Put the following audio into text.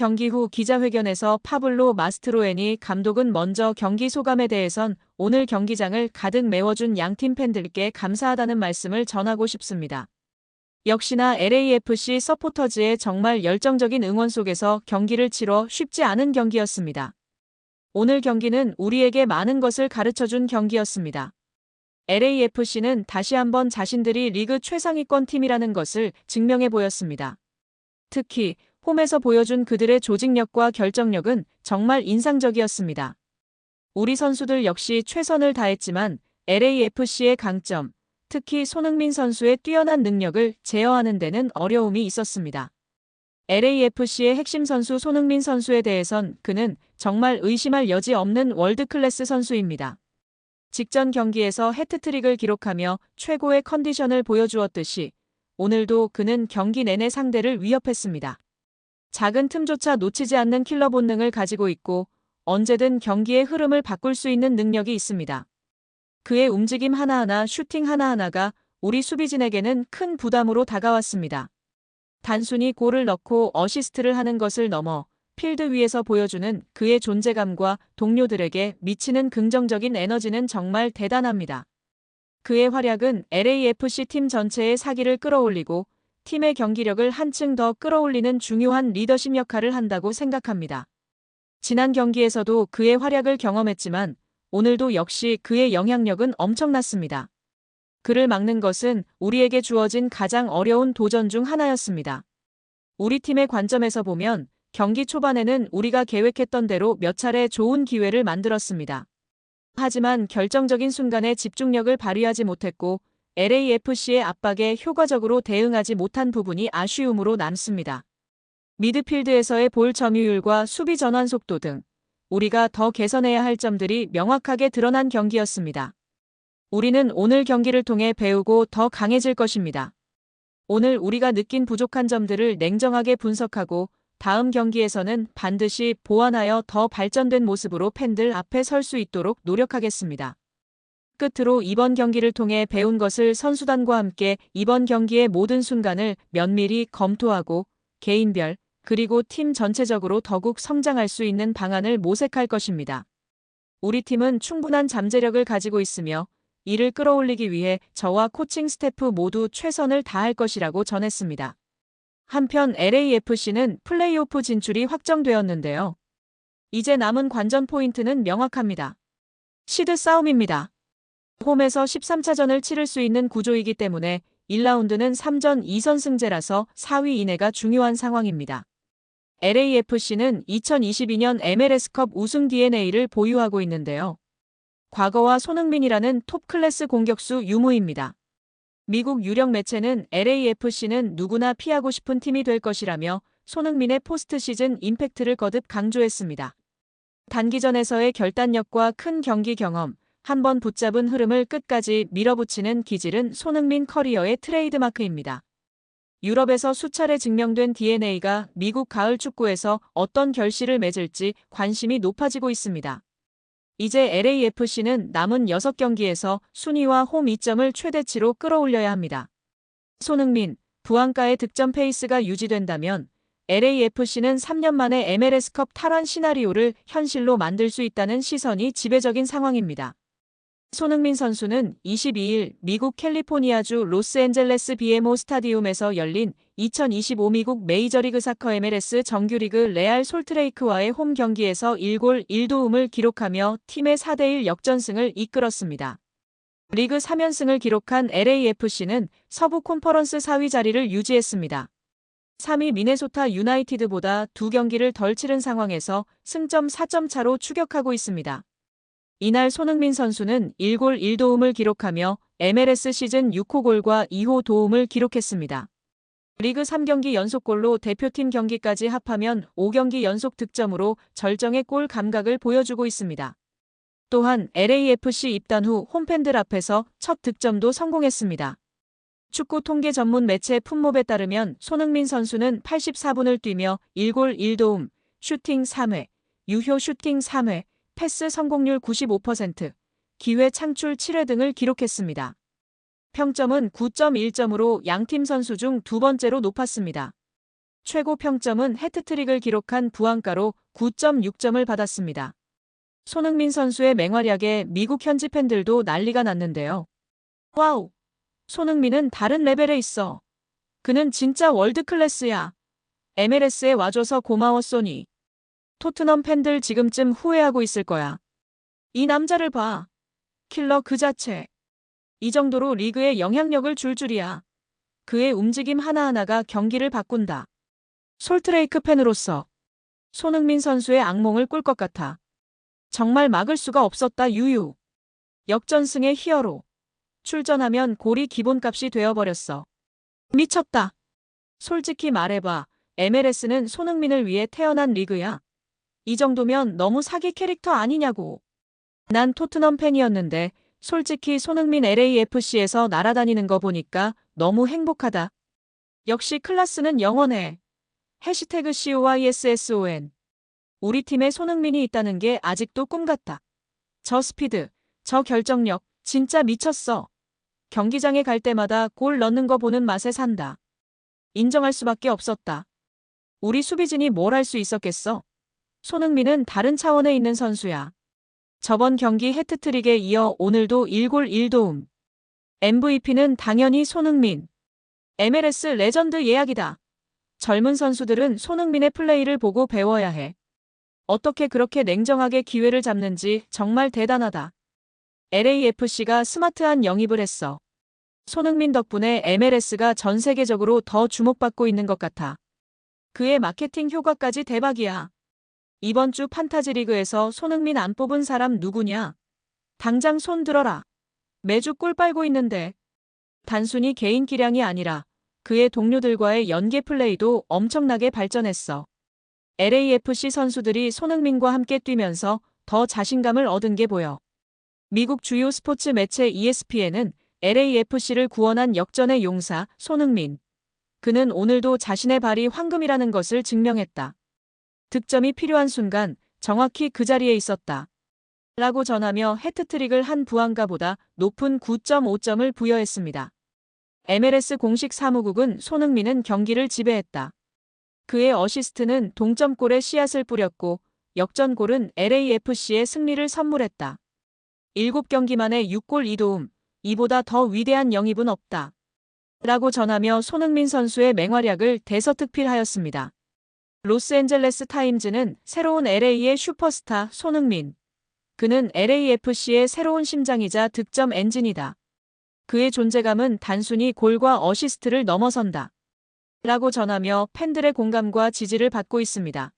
경기 후 기자회견에서 파블로 마스트로에니 감독은 먼저 경기 소감에 대해선 오늘 경기장을 가득 메워준 양팀 팬들께 감사하다는 말씀을 전하고 싶습니다. 역시나 LAFC 서포터즈의 정말 열정적인 응원 속에서 경기를 치러 쉽지 않은 경기였습니다. 오늘 경기는 우리에게 많은 것을 가르쳐준 경기였습니다. LAFC는 다시 한번 자신들이 리그 최상위권 팀이라는 것을 증명해 보였습니다. 특히 홈에서 보여준 그들의 조직력과 결정력은 정말 인상적이었습니다. 우리 선수들 역시 최선을 다했지만 LAFC의 강점, 특히 손흥민 선수의 뛰어난 능력을 제어하는 데는 어려움이 있었습니다. LAFC의 핵심 선수 손흥민 선수에 대해선 그는 정말 의심할 여지 없는 월드클래스 선수입니다. 직전 경기에서 해트트릭을 기록하며 최고의 컨디션을 보여주었듯이 오늘도 그는 경기 내내 상대를 위협했습니다. 작은 틈조차 놓치지 않는 킬러 본능을 가지고 있고 언제든 경기의 흐름을 바꿀 수 있는 능력이 있습니다. 그의 움직임 하나하나 슈팅 하나하나가 우리 수비진에게는 큰 부담으로 다가왔습니다. 단순히 골을 넣고 어시스트를 하는 것을 넘어 필드 위에서 보여주는 그의 존재감과 동료들에게 미치는 긍정적인 에너지는 정말 대단합니다. 그의 활약은 LAFC 팀 전체의 사기를 끌어올리고 팀의 경기력을 한층 더 끌어올리는 중요한 리더십 역할을 한다고 생각합니다. 지난 경기에서도 그의 활약을 경험했지만 오늘도 역시 그의 영향력은 엄청났습니다. 그를 막는 것은 우리에게 주어진 가장 어려운 도전 중 하나였습니다. 우리 팀의 관점에서 보면 경기 초반에는 우리가 계획했던 대로 몇 차례 좋은 기회를 만들었습니다. 하지만 결정적인 순간에 집중력을 발휘하지 못했고 LAFC의 압박에 효과적으로 대응하지 못한 부분이 아쉬움으로 남습니다. 미드필드에서의 볼 점유율과 수비 전환 속도 등 우리가 더 개선해야 할 점들이 명확하게 드러난 경기였습니다. 우리는 오늘 경기를 통해 배우고 더 강해질 것입니다. 오늘 우리가 느낀 부족한 점들을 냉정하게 분석하고 다음 경기에서는 반드시 보완하여 더 발전된 모습으로 팬들 앞에 설 수 있도록 노력하겠습니다. 끝으로 이번 경기를 통해 배운 것을 선수단과 함께 이번 경기의 모든 순간을 면밀히 검토하고 개인별 그리고 팀 전체적으로 더욱 성장할 수 있는 방안을 모색할 것입니다. 우리 팀은 충분한 잠재력을 가지고 있으며 이를 끌어올리기 위해 저와 코칭 스태프 모두 최선을 다할 것이라고 전했습니다. 한편 LAFC는 플레이오프 진출이 확정되었는데요. 이제 남은 관전 포인트는 명확합니다. 시드 싸움입니다. 홈에서 13차전을 치를 수 있는 구조이기 때문에 1라운드는 3전 2선 승제라서 4위 이내가 중요한 상황입니다. LAFC는 2022년 MLS컵 우승 DNA를 보유하고 있는데요. 과거와 손흥민이라는 톱 클래스 공격수 유무입니다. 미국 유력 매체는 LAFC는 누구나 피하고 싶은 팀이 될 것이라며 손흥민의 포스트 시즌 임팩트를 거듭 강조했습니다. 단기전에서의 결단력과 큰 경기 경험, 한번 붙잡은 흐름을 끝까지 밀어붙이는 기질은 손흥민 커리어의 트레이드마크입니다. 유럽에서 수차례 증명된 DNA가 미국 가을 축구에서 어떤 결실을 맺을지 관심이 높아지고 있습니다. 이제 LAFC는 남은 6경기에서 순위와 홈 이점을 최대치로 끌어올려야 합니다. 손흥민, 부안가의 득점 페이스가 유지된다면 LAFC는 3년 만에 MLS컵 탈환 시나리오를 현실로 만들 수 있다는 시선이 지배적인 상황입니다. 손흥민 선수는 22일 미국 캘리포니아주 로스앤젤레스 BMO 스타디움에서 열린 2025 미국 메이저리그 사커 MLS 정규리그 레알 솔트레이크와의 홈 경기에서 1골 1도움을 기록하며 팀의 4대1 역전승을 이끌었습니다. 리그 3연승을 기록한 LAFC는 서부 콘퍼런스 4위 자리를 유지했습니다. 3위 미네소타 유나이티드보다 두 경기를 덜 치른 상황에서 승점 4점 차로 추격하고 있습니다. 이날 손흥민 선수는 1골 1도움을 기록하며 MLS 시즌 6호 골과 2호 도움을 기록했습니다. 리그 3경기 연속골로 대표팀 경기까지 합하면 5경기 연속 득점으로 절정의 골 감각을 보여주고 있습니다. 또한 LAFC 입단 후 홈팬들 앞에서 첫 득점도 성공했습니다. 축구 통계 전문 매체 품몹에 따르면 손흥민 선수는 84분을 뛰며 1골 1도움, 슈팅 3회, 유효 슈팅 3회, 패스 성공률 95%, 기회 창출 7회 등을 기록했습니다. 평점은 9.1점으로 양팀 선수 중 두 번째로 높았습니다. 최고 평점은 해트트릭을 기록한 부안가로 9.6점을 받았습니다. 손흥민 선수의 맹활약에 미국 현지 팬들도 난리가 났는데요. 와우! 손흥민은 다른 레벨에 있어. 그는 진짜 월드 클래스야. MLS에 와줘서 고마워 소니. 토트넘 팬들 지금쯤 후회하고 있을 거야. 이 남자를 봐. 킬러 그 자체. 이 정도로 리그에 영향력을 줄 줄이야. 그의 움직임 하나하나가 경기를 바꾼다. 솔트레이크 팬으로서 손흥민 선수의 악몽을 꿀 것 같아. 정말 막을 수가 없었다 유유. 역전승의 히어로. 출전하면 골이 기본값이 되어버렸어. 미쳤다. 솔직히 말해봐. MLS는 손흥민을 위해 태어난 리그야. 이 정도면 너무 사기 캐릭터 아니냐고. 난 토트넘 팬이었는데 솔직히 손흥민 LAFC에서 날아다니는 거 보니까 너무 행복하다. 역시 클라스는 영원해. 해시태그 COISSON. 우리 팀에 손흥민이 있다는 게 아직도 꿈 같다. 저 스피드, 저 결정력, 진짜 미쳤어. 경기장에 갈 때마다 골 넣는 거 보는 맛에 산다. 인정할 수밖에 없었다. 우리 수비진이 뭘 할 수 있었겠어? 손흥민은 다른 차원에 있는 선수야. 저번 경기 해트트릭에 이어 오늘도 1골 1도움. MVP는 당연히 손흥민. MLS 레전드 예약이다. 젊은 선수들은 손흥민의 플레이를 보고 배워야 해. 어떻게 그렇게 냉정하게 기회를 잡는지 정말 대단하다. LAFC가 스마트한 영입을 했어. 손흥민 덕분에 MLS가 전 세계적으로 더 주목받고 있는 것 같아. 그의 마케팅 효과까지 대박이야. 이번 주 판타지 리그에서 손흥민 안 뽑은 사람 누구냐? 당장 손 들어라. 매주 꿀 빨고 있는데. 단순히 개인 기량이 아니라 그의 동료들과의 연계 플레이도 엄청나게 발전했어. LAFC 선수들이 손흥민과 함께 뛰면서 더 자신감을 얻은 게 보여. 미국 주요 스포츠 매체 ESPN은 LAFC를 구원한 역전의 용사 손흥민. 그는 오늘도 자신의 발이 황금이라는 것을 증명했다. 득점이 필요한 순간 정확히 그 자리에 있었다. 라고 전하며 해트트릭을 한 부안가보다 높은 9.5점을 부여했습니다. MLS 공식 사무국은 손흥민은 경기를 지배했다. 그의 어시스트는 동점골에 씨앗을 뿌렸고 역전골은 LAFC의 승리를 선물했다. 7경기 만에 6골 2도움, 이보다 더 위대한 영입은 없다. 라고 전하며 손흥민 선수의 맹활약을 대서특필하였습니다. 로스앤젤레스 타임즈는 새로운 LA의 슈퍼스타 손흥민. 그는 LAFC의 새로운 심장이자 득점 엔진이다. 그의 존재감은 단순히 골과 어시스트를 넘어선다. 라고 전하며 팬들의 공감과 지지를 받고 있습니다.